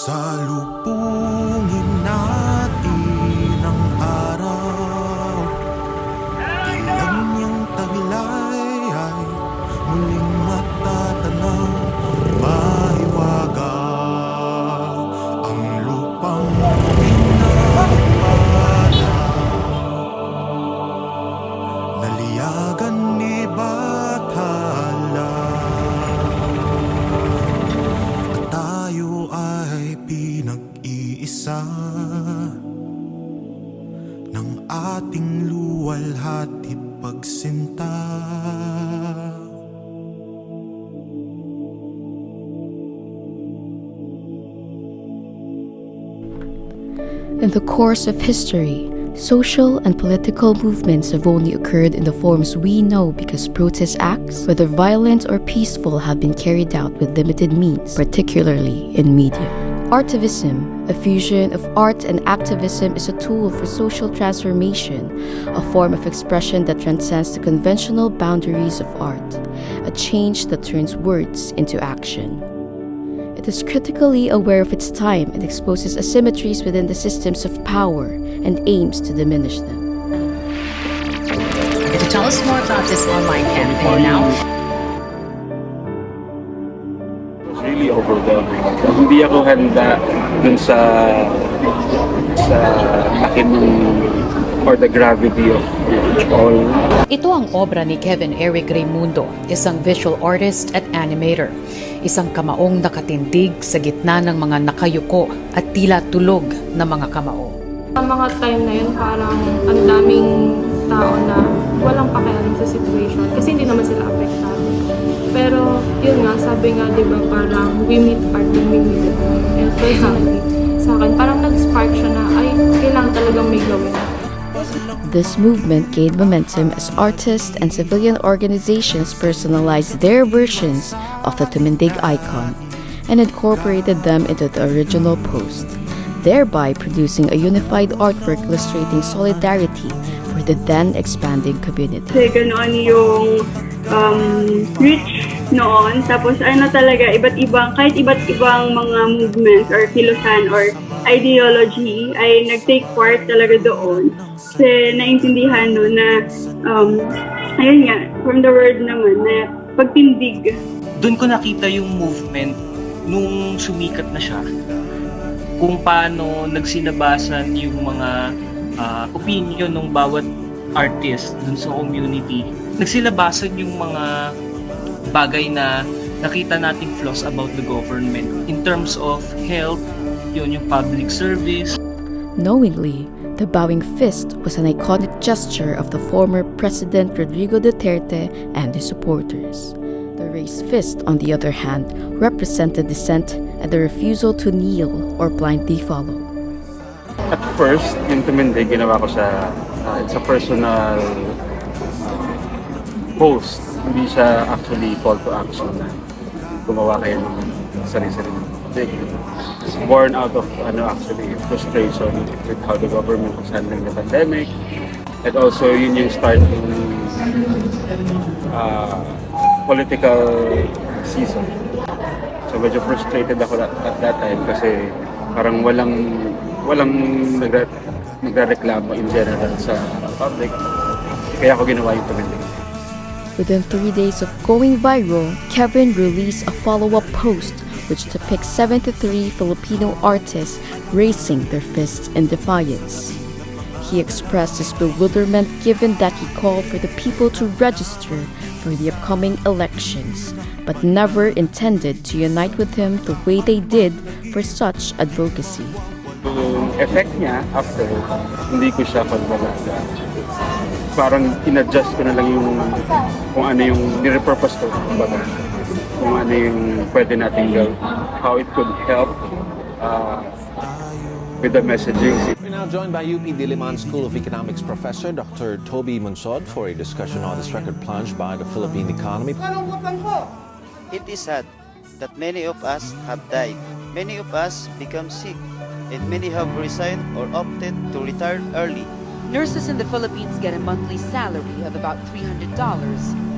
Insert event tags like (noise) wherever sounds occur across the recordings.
Salubungin pinag-iisa Ng ating luwalhati pagsinta In the course of history, social and political movements have only occurred in the forms we know because protest acts, whether violent or peaceful, have been carried out with limited means, particularly in media. Artivism, a fusion of art and activism, is a tool for social transformation, a form of expression that transcends the conventional boundaries of art, a change that turns words into action. It is critically aware of its time and exposes asymmetries within the systems of power and aims to diminish them. To tell us more about this online campaign now, overwhelming. Hindi ako handa dun sa sa laki ng or the gravity of it all. ito ang obra ni Kevin Eric Raimundo, isang visual artist at animator. Isang kamaong nakatindig sa gitna ng mga nakayuko at tila tulog na mga kamao. Sa mga time na yun, parang ang daming tao na walang pakialam sa situation kasi hindi naman sila apektado. Pero yun nga, sabi nga, di ba, parang we meet art when we meet it. And personally, sa akin, parang nag-spark siya na, ay, kailangan talagang may gawin. This movement gained momentum as artists and civilian organizations personalized their versions of the Tumindig icon and incorporated them into the original post, thereby producing a unified artwork illustrating solidarity for the then expanding community. kasi ganoon yung um, reach noon. Tapos ano talaga, iba't ibang, kahit iba't ibang mga movements or kilusan or ideology ay nag-take part talaga doon. Kasi naintindihan no na, um, ayun nga, from the word naman, na pagtindig. doon ko nakita yung movement nung sumikat na siya. Kung paano nagsinabasan yung mga ah, opinion ng bawat artist dun sa community. Nagsilabasan yung mga bagay na nakita nating flaws about the government in terms of health, yun yung public service, Knowingly, the bowing fist was an iconic gesture of the former President Rodrigo Duterte and his supporters. The raised fist, on the other hand, represented dissent and the refusal to kneel or blindly follow. At first, yung tumindig, ginawa ko sa, uh, it's a personal uh, post. Hindi siya actually call to action na gumawa kayo ng sarili-sarili. It's born out of ano actually frustration with how the government is handling the pandemic. And also, yun yung start ng uh, political season. So medyo frustrated ako at that time kasi parang walang walang nagre nagrereklamo in general sa public. Kaya ako ginawa yung. Within three days of going viral, Kevin released a follow up post which depicts 73 Filipino artists raising their fists in defiance. He expressed his bewilderment given that he called for the people to register for the upcoming elections, but never intended to unite with him the way they did for such advocacy. Effect niya after, hindi ko siya pagbabaga. Parang in-adjust ko na lang yung kung ano yung nire-purpose ko, kumbaga. Kung ano yung pwede natin gawin. How it could help uh, with the messaging. We're now joined by UP Diliman School of Economics professor Dr. Toby Munsod for a discussion on this record plunge by the Philippine economy. It is sad that many of us have died. Many of us become sick, and many have resigned or opted to retire early. Nurses in the Philippines get a monthly salary of about $300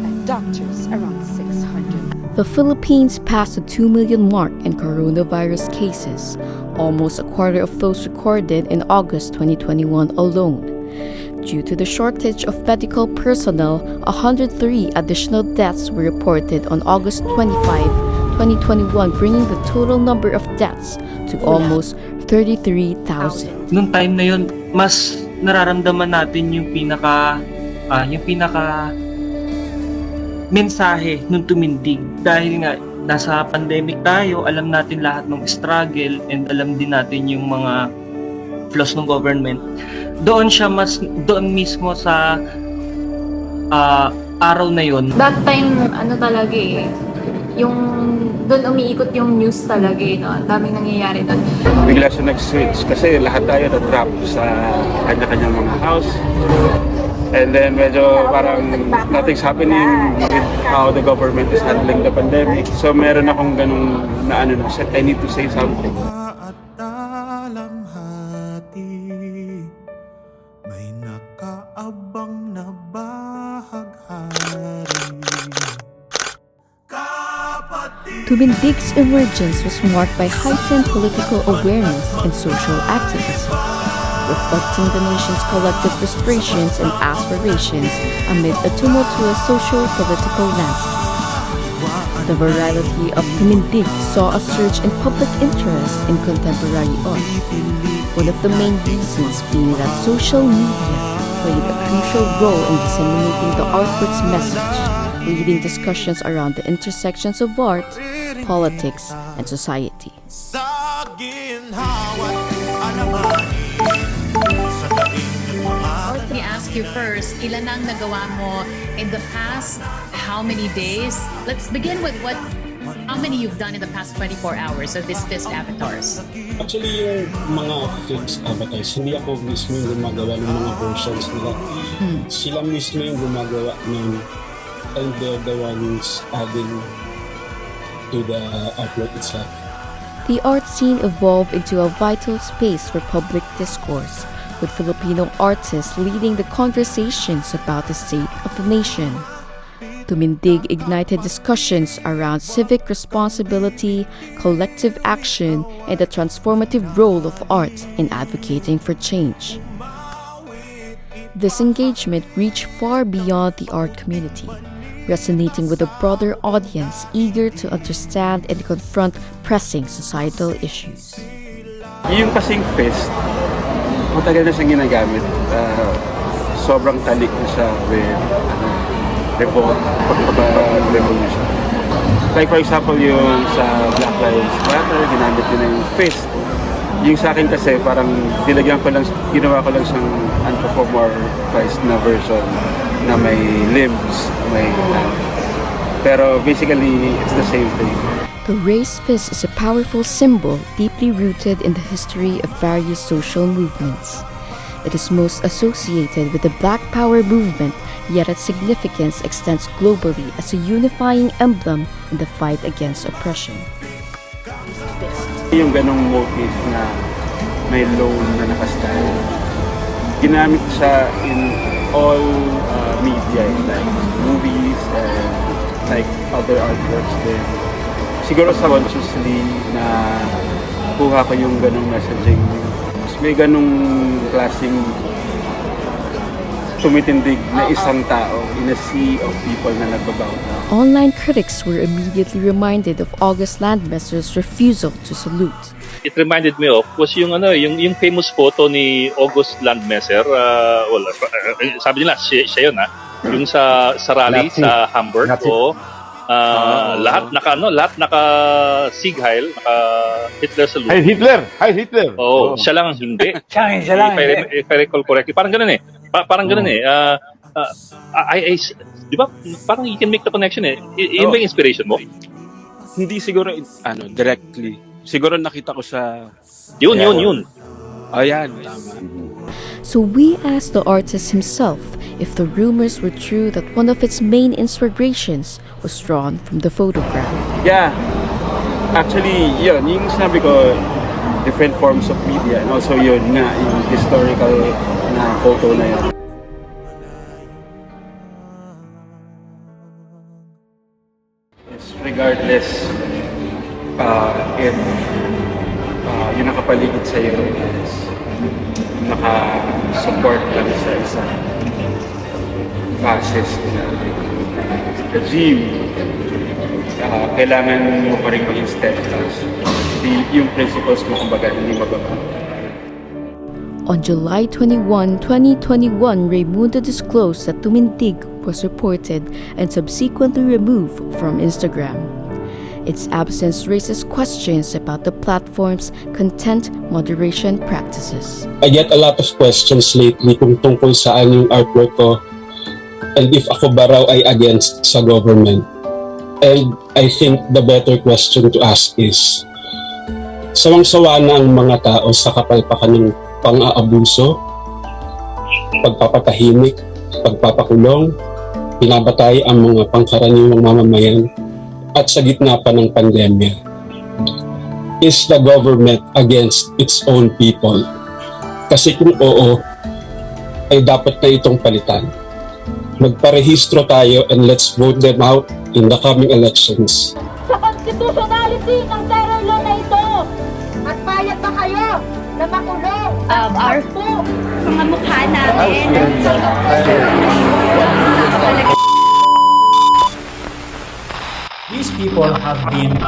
and doctors around 600. The Philippines passed the 2 million mark in coronavirus cases, almost a quarter of those recorded in August 2021 alone. Due to the shortage of medical personnel, 103 additional deaths were reported on August 25, 2021, bringing the total number of deaths to almost 33,000. Nung time na yun, mas nararamdaman natin yung pinaka ah, yung pinaka mensahe nung tumindig dahil nga nasa pandemic tayo, alam natin lahat ng struggle and alam din natin yung mga flaws ng government. Doon siya mas doon mismo sa ah, araw na yon That time, ano talaga eh, yung doon umiikot yung news talaga eh, no? Ang daming nangyayari doon. Bigla siya nag-switch kasi lahat tayo na-trap sa kanya-kanyang mga house. And then medyo parang nothing's happening with how the government is handling the pandemic. So meron akong ganung na ano na, I need to say something. Tumindig's emergence was marked by heightened political awareness and social activism, reflecting the nation's collective frustrations and aspirations amid a tumultuous social political landscape. The virality of Tumindig saw a surge in public interest in contemporary art, one of the main reasons being that social media played a crucial role in disseminating the artwork's message, leading discussions around the intersections of art, politics, and society. sa ginhawa't alamanin Sa daing mga Let me ask you first, ilan ang nagawa mo in the past? How many days? Let's begin with what how many you've done in the past 24 hours of these Fist avatars? Actually, yung mga fixed avatars, hindi ako mismo yung gumagawa ng mga versions nila. Hmm. Sila mismo yung gumagawa ng and they're the ones adding to the artwork itself. The art scene evolved into a vital space for public discourse, with Filipino artists leading the conversations about the state of the nation. Tumindig ignited discussions around civic responsibility, collective action, and the transformative role of art in advocating for change. This engagement reached far beyond the art community, resonating with a broader audience eager to understand and confront pressing societal issues. Yung kasing fist, matagal na siyang ginagamit. Ah, sobrang talik na siya with ano, revolt, pag-revolution. Like for example, yung sa Black Lives Matter, ginamit din na yung fist. Yung sa akin kasi parang dilagyan ko lang, ginawa ko lang siyang anthropomorphized na version na may limbs, may hand. Pero basically, it's the same thing. The raised fist is a powerful symbol deeply rooted in the history of various social movements. It is most associated with the Black Power movement, yet its significance extends globally as a unifying emblem in the fight against oppression. Yung ganong motif na may loan na nakastyle, ginamit siya in all uh, media, like movies and like other artworks din. Siguro subconsciously na kuha ko yung ganong messaging. Mas May ganong klaseng tumitindig na isang tao in a sea of people na nagbabaw na. Online critics were immediately reminded of August Landmesser's refusal to salute. it reminded me of was yung ano yung yung famous photo ni August Landmesser uh, well, uh, sabi nila siya, siya yun ha yung sa sa rally Nazi. sa Hamburg Nazi. o Ah, lahat naka ano lahat naka Sieg Heil naka Hitler salute Hi Hitler! Hi Hitler! oh siya lang ang hindi Siya, siya lang if, I, if I recall correctly parang ganun eh Pa- parang ganun eh uh, uh, I, I, di ba parang you can make the connection eh Y- yun Oh. ba yung inspiration mo Hindi siguro ano directly. Siguro nakita ko sa yun yun yun Ayan, tama. So we asked the artist himself if the rumors were true that one of its main inspirations was drawn from the photograph. Yeah. Actually, yun, yung sinabi ko, different forms of media and also yun nga, yung historical na photo na yun. Regarding regardless uh, if uh, yung nakapaligid sa iyo is naka-support lang sa isang fascist regime, uh, kailangan mo pa rin maging steadfast. Yung principles mo, kumbaga, hindi mababago. On July 21, 2021, Raymundo disclosed that Tumindig was reported and subsequently removed from Instagram. Its absence raises questions about the platform's content moderation practices. I get a lot of questions lately kung tungkol saan yung artwork ko and if ako ba raw ay against sa government. And I think the better question to ask is, sawang-sawa na ang mga tao sa kapalpakan ng pang-aabuso, pagpapatahimik, pagpapakulong, pinabatay ang mga pangkaraniwang mamamayan at sa gitna pa ng pandemya. Is the government against its own people? Kasi kung oo, ay dapat na itong palitan. Magparehistro tayo and let's vote them out in the coming elections. sa constitutionality ng Um, our po, mga mukha namin. These people have been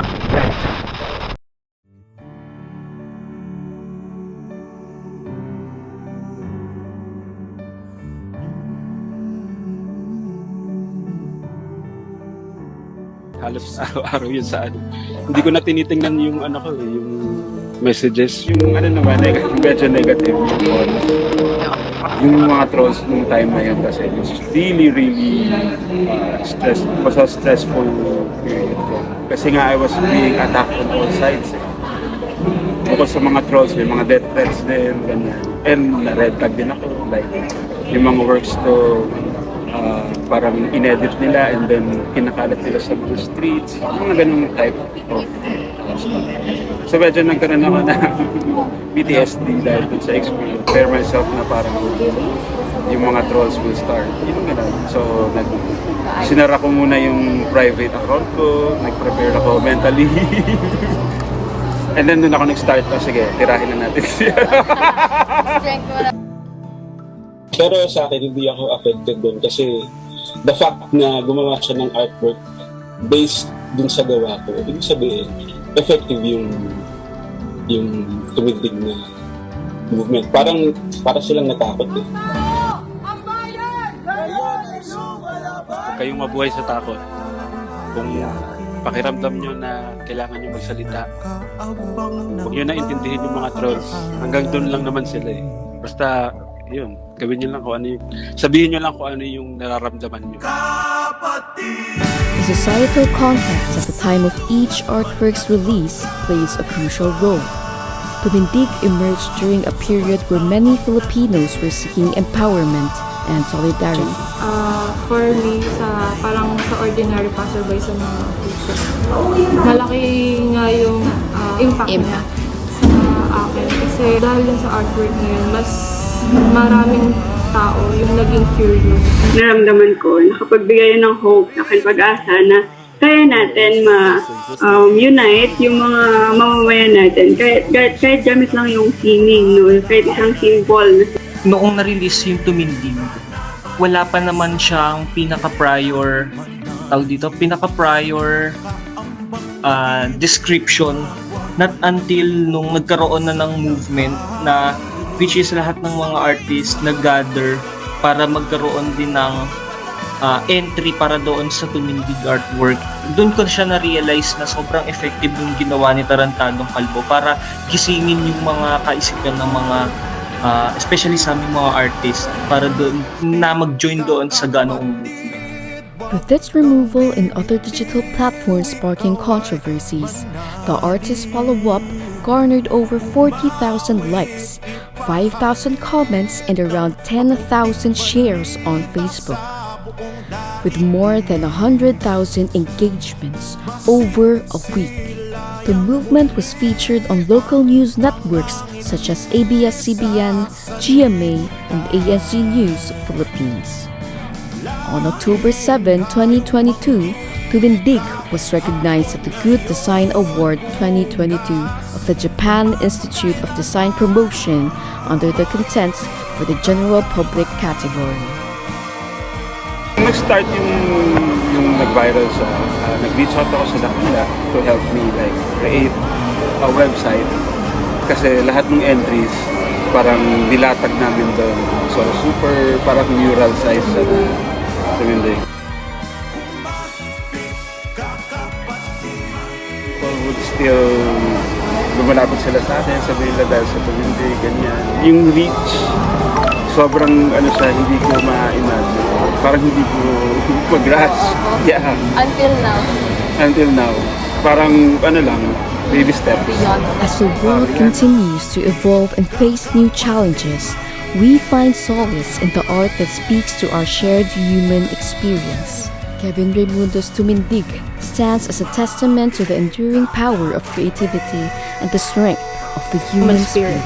halos araw-araw yun sa ano. Hindi ko na tinitingnan yung ano ko, eh, yung messages. Yung ano naman, neg- medyo negative comments. Yung mga trolls nung time na yun kasi it's really, really uh, stress, was a stressful period me. Kasi nga I was being attacked on all sides. Eh. Bukod sa mga trolls, may mga death threats din, ganyan. And na-red tag din ako. Like, yung mga works to uh, parang inedit nila and then kinakalat nila sa mga streets. Mga ganung type of. So medyo nagkaroon ako ng (laughs) PTSD dahil dun sa experience. Prepare myself na parang yung mga trolls will start. Yung ganun. So, nag, sinara ko muna yung private account ko, nag-prepare ako mentally. (laughs) And then doon ako nag-start na, sige, tirahin na natin siya. (laughs) Pero sa akin, hindi ako affected doon kasi the fact na gumawa siya ng artwork based dun sa gawa ko, ibig sabihin, effective yung yung tumindig na movement. Parang para silang natakot eh. Huwag kayong mabuhay sa takot. Kung pakiramdam nyo na kailangan nyo magsalita, huwag nyo na intindihin yung mga trolls. Hanggang doon lang naman sila eh. Basta, yun, gawin nyo lang kung ano yung, sabihin nyo lang kung ano yung nararamdaman nyo. The societal context at the time of each artwork's release plays a crucial role. Tumindig emerged during a period where many Filipinos were seeking empowerment and solidarity. Ah, for me, sa parang sa ordinary passerby sa mga malaki nga yung ah, impact, niya sa akin. Kasi dahil sa artwork na yun, mas maraming tao yung naging curious. naramdaman ko, nakapagbigay ng hope, sa akin pag-asa na kaya natin ma-unite yung mga mamamayan natin. Kahit, kahit, kahit gamit lang yung sining, no? kahit isang symbol. Noong na-release yung Tumindig, wala pa naman siyang pinaka-prior tawag dito, pinaka-prior ah, description not until nung nagkaroon na ng movement na which is lahat ng mga artists nag-gather para magkaroon din ng ah, entry para doon sa tumindig artwork. Doon ko siya na-realize na sobrang effective yung ginawa ni Tarantadong Kalbo para gisingin yung mga kaisipan ng mga ah, especially sa aming mga artists para doon na mag-join doon sa ganong. With its removal and other digital platforms sparking controversies, the artist's follow-up garnered over 40,000 likes, 5,000 comments, and around 10,000 shares on Facebook. With more than 100,000 engagements over a week, the movement was featured on local news networks such as ABS-CBN, GMA, and ASG News Philippines. On October 7, 2022, Tumindig was recognized at the Good Design Award 2022 the Japan Institute of Design Promotion under the contents for the general public category. Nag-start yung, yung nag-viral sa, uh, nag-reach out ako sa Dakila to help me like create a website kasi lahat ng entries parang nilatag namin doon. So super parang mural size sa Tumindig. People would still lumalapit sila sa atin, sabihin nila dahil sa Tumindig, ganyan. Yung reach, sobrang ano siya, hindi ko ma-imagine. Parang hindi ko (laughs) mag-grasp. Yeah, Until now. until now. Parang ano lang, baby steps. As the world continues to evolve and face new challenges, we find solace in the art that speaks to our shared human experience. Kevin Raimundo's Tumindig stands as a testament to the enduring power of creativity and the strength of the human spirit.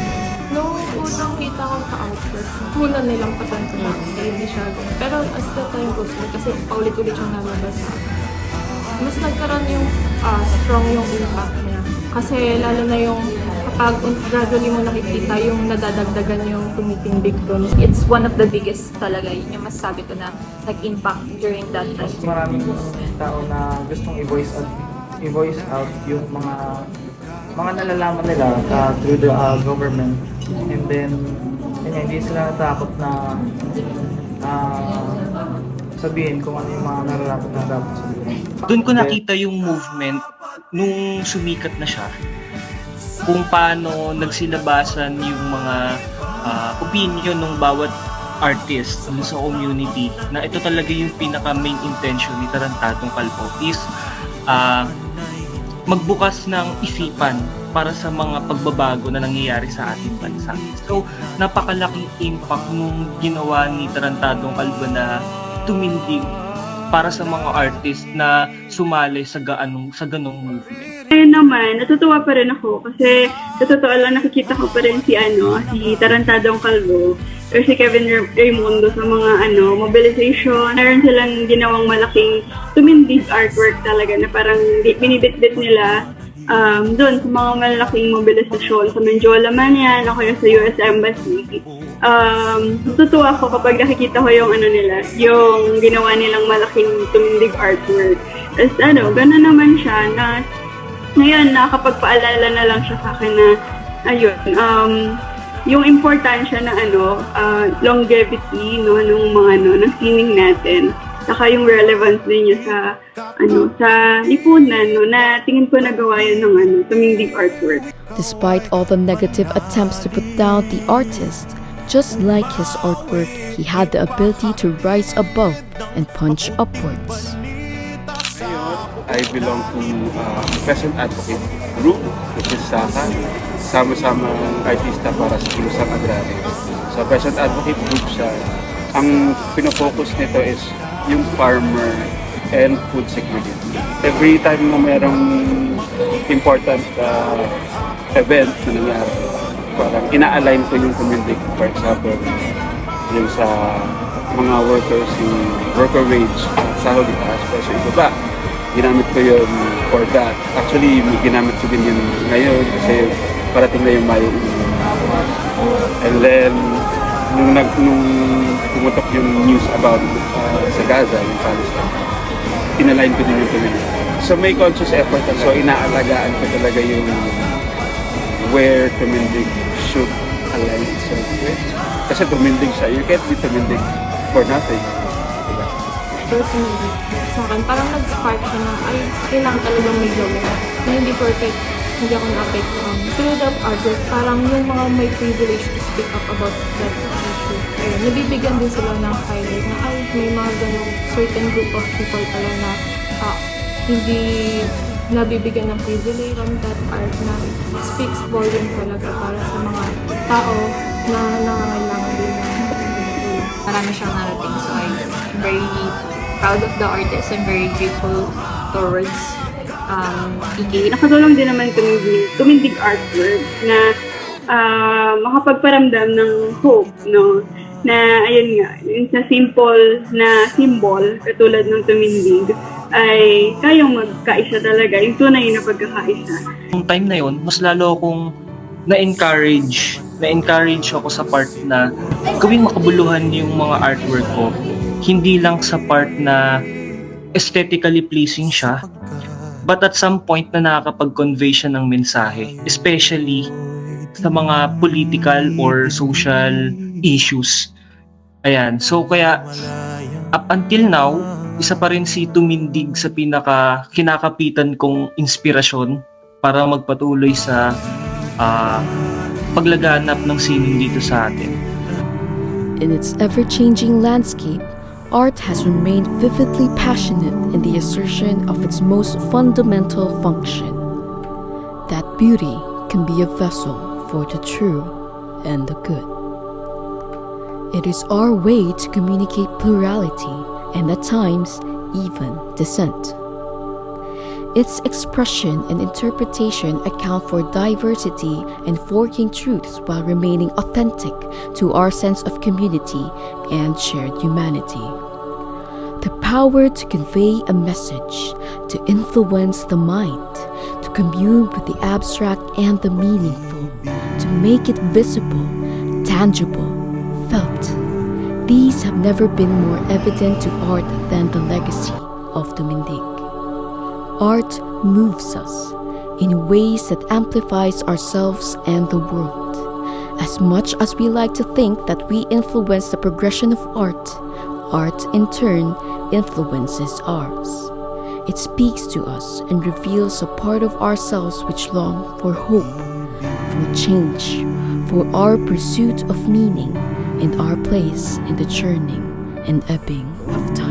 Nung unang kita ko sa outfit, muna nilang patanto na kaya hindi siya. Pero as the time goes on, kasi paulit-ulit siyang nalabas sa mas nagkaroon yung ah, strong yung impact niya. Kasi lalo na yung un- gradually mo nakikita yung nadadagdagan yung tumitindig doon. It's one of the biggest talaga. Yun yung masasabi ko na nag-impact during that time. maraming tao na gustong i-voice out, i-voice out yung mga mga nalalaman nila uh, through the uh, government and then yun, hindi sila natakot na uh, sabihin kung ano yung mga nararapat na dapat sabihin. Doon ko nakita yung movement nung sumikat na siya. Kung paano nagsilabasan yung mga ah, opinion ng bawat artist sa community na ito talaga yung pinaka main intention ni Tarantadong Kalbo is ah, magbukas ng isipan para sa mga pagbabago na nangyayari sa ating bansa. So, napakalaking impact nung ginawa ni Tarantadong Kalbo na tumindig para sa mga artist na sumali sa gaanong sa ganong movement. Ngayon naman, natutuwa pa rin ako kasi sa totoo lang nakikita ko pa rin si ano, si Tarantadong Calvo or si Kevin Raimundo sa mga ano, mobilization. Meron silang ginawang malaking tumindig artwork talaga na parang binibitbit nila um, doon sa mga malaking mobilisasyon sa Menjola man yan o kaya sa US Embassy. Um, natutuwa ako kapag nakikita ko yung ano nila, yung ginawa nilang malaking tumindig artwork. Tapos ano, gano'n naman siya na ngayon nakakapagpaalala na lang siya sa akin na ayun, um, yung importansya na ano, uh, longevity no nung mga ano ng sining natin. Saka yung relevance din niya sa ano sa lipunan no na tingin ko nagawa yun ng ano, tumindig artwork. Despite all the negative attempts to put down the artist, just like his artwork, he had the ability to rise above and punch upwards. I belong to uh, Peasant Advocate Group, which is SACA, sama-sama artista para sa Kilusang Agrario. So, Peasant Advocate Group siya. Ang pinofocus nito is yung farmer and food security. Every time na merong important uh, event na nangyari, parang ina-align ko yung community. For example, yung sa mga workers, yung worker wage, sahod itaas, peso ibaba ginamit ko yun for that. Actually, ginamit ko din yun ngayon kasi parating na yung Mayo And then, nung, nag, nung pumutok yung news about uh, sa Gaza, yung Palestine, pinalign ko din yung community. So may conscious effort at so inaalagaan ko talaga yung where tumindig should align itself with. Kasi tumindig siya. You can't be tumindig for nothing. Diba? personally, sa akin, parang nag-spark siya na, ay, kailangan talagang may gawin. Na hindi porket hindi ako na-apektuhan. Through the artwork, parang yung mga may privilege to speak up about that issue. Ayun, nabibigyan din sila ng highlight na, ay, may mga ganong certain group of people pala na ah, hindi nabibigyan ng privilege from that art na speaks volume talaga para sa mga tao na nangangailangan din ng. Marami siyang narating. So I'm very proud of the artist. I'm very grateful towards um, EK. Nakatulong din naman tumindig, tumindig artwork na ah, makapagparamdam ng hope, no? na ayun nga, yung sa simple na symbol, katulad ng tumindig, ay kayang magkaisa talaga, yung tunay na pagkakaisa. Nung time na yon, mas lalo akong na-encourage, na-encourage ako sa part na gawing makabuluhan yung mga artwork ko. Hindi lang sa part na aesthetically pleasing siya, but at some point na nakakapag-convey siya ng mensahe, especially sa mga political or social issues. Ayan, so kaya up until now, isa pa rin si Tumindig sa pinaka kinakapitan kong inspirasyon para magpatuloy sa ah, paglaganap ng sining dito sa atin. In its ever changing landscape, art has remained vividly passionate in the assertion of its most fundamental function that beauty can be a vessel for the true and the good. It is our way to communicate plurality and at times even dissent. Its expression and interpretation account for diversity and forking truths while remaining authentic to our sense of community and shared humanity. The power to convey a message, to influence the mind, to commune with the abstract and the meaningful, to make it visible, tangible, felt. These have never been more evident to art than the legacy of Tumindig. Art moves us in ways that amplifies ourselves and the world. As much as we like to think that we influence the progression of art, art in turn influences ours. It speaks to us and reveals a part of ourselves which long for hope, for change, for our pursuit of meaning, and our place in the churning and ebbing of time.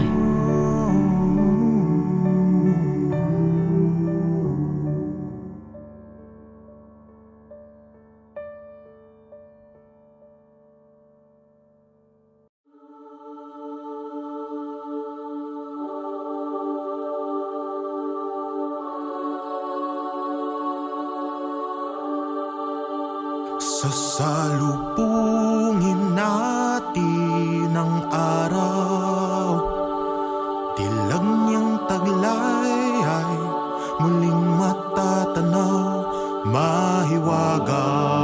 Sasalubungin natin ang araw. Dilag niyang taglay ay muling matatanaw. Mahiwaga